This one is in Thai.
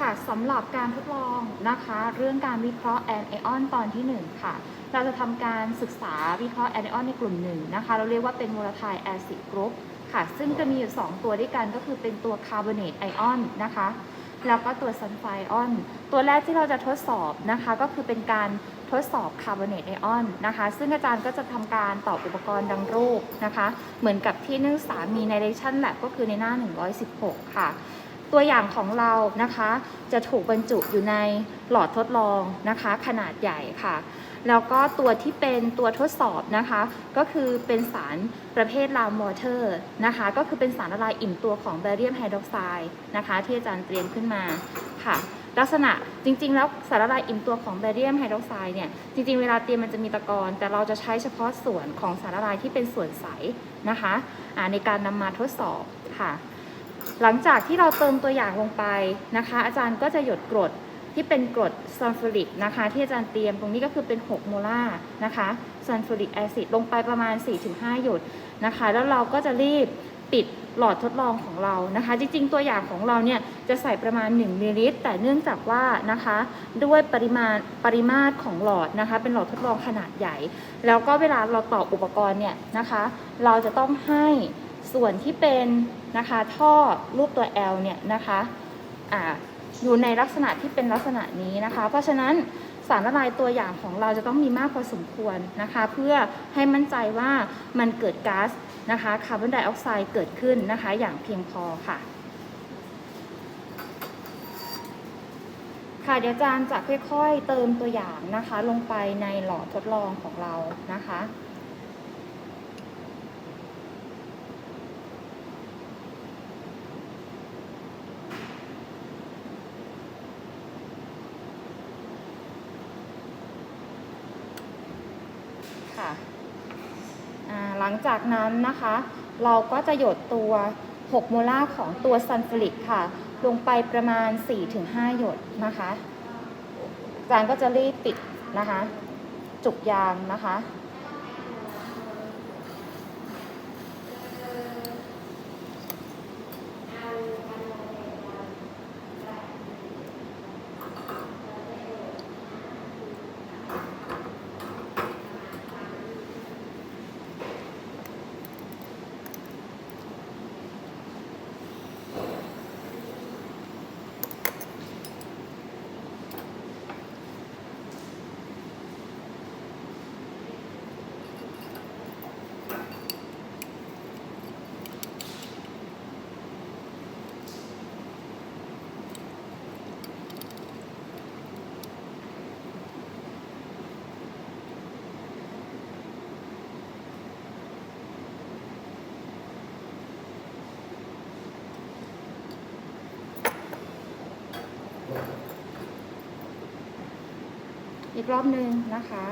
ค่ะสำหรับการทดลองนะคะ เรื่องการวิเคราะห์แอนไอออนตอนที่ 1 ค่ะ เราจะทำการศึกษาวิเคราะห์แอนไอออนในกลุ่มหนึ่งนะคะ เราเรียกว่าเป็นโมลาไทแอซิดกรุ๊ปค่ะ ซึ่งจะมีอยู่ 2 ตัวด้วยกันก็คือเป็นตัวคาร์บอเนตไอออนนะคะ แล้วก็ตัวซัลไฟออน ตัวแรกที่เราจะทดสอบนะคะ ก็คือเป็นการทดสอบคาร์บอเนตไอออนนะคะ ซึ่งอาจารย์ก็จะทำการตอบอุปกรณ์ดังรูปนะคะ เหมือนกับที่นักศึกษามีในเลชั่นแลบก็คือในหน้า 116 ค่ะ ตัวอย่างของเรานะคะ จะถูกบรรจุอยู่ในหลอดทดลองนะคะ ขนาดใหญ่ค่ะ แล้วก็ตัวที่เป็นตัวทดสอบนะคะ ก็คือเป็นสารประเภทลามอเตอร์นะคะ ก็คือเป็นสารละลายอิ่มตัวของแบเรียมไฮดรอกไซด์นะคะ ที่อาจารย์เตรียมขึ้นมาค่ะลักษณะจริง ๆ แล้วสารละลายอิ่มตัวของแบเรียมไฮดรอกไซด์เนี่ยจริง ๆ เวลาเตรียมมันจะมีตะกอนแต่เราจะใช้เฉพาะส่วนของสารละลายที่เป็นส่วนใสนะคะในการนำมาทดสอบค่ะ หลังจากที่เราเติมตัวอย่างลงไปนะคะ อาจารย์ก็จะหยดกรดที่เป็นกรดซัลฟูริกนะคะ ที่อาจารย์เตรียมตรงนี้ก็คือเป็น 6 โมลาร์นะคะซัลฟูริกแอซิดลงไปประมาณ 4-5 หยดนะคะ แล้วเราก็จะรีบปิดหลอดทดลองของเรานะคะ จริงๆ ตัวอย่างของเราเนี่ยจะใส่ประมาณ 1มิลลิลิตรแต่เนื่องจากว่านะคะ ด้วยปริมาณปริมาตรของหลอดนะคะ เป็นหลอดทดลองขนาดใหญ่ แล้วก็เวลาเราต่ออุปกรณ์เนี่ยนะคะ เราจะต้องให้ ส่วนที่เป็นนะคะท่อรูปตัว L เนี่ยนะคะอ่าอยู่ในลักษณะที่เป็นลักษณะนี้นะคะ เพราะฉะนั้นสารละลายตัวอย่างของเราจะต้องมีมากพอสมควรนะคะ เพื่อให้มั่นใจว่ามันเกิดก๊าซนะคะคาร์บอนไดออกไซด์เกิดขึ้นนะคะ อย่างเพียงพอค่ะค่ะเดี๋ยวอาจารย์จะค่อยๆเติมตัวอย่างนะคะ ลงไปในหลอดทดลองของเรานะคะ ค่ะ หลังจากนั้นนะคะ เราก็จะหยดตัว 6 โมลาร์ของตัวซัลฟูริกค่ะ ลงไปประมาณ 4-5 หยดนะคะจานก็จะรีบปิดนะคะ จุกยางนะคะ อีกรอบหนึ่งนะคะ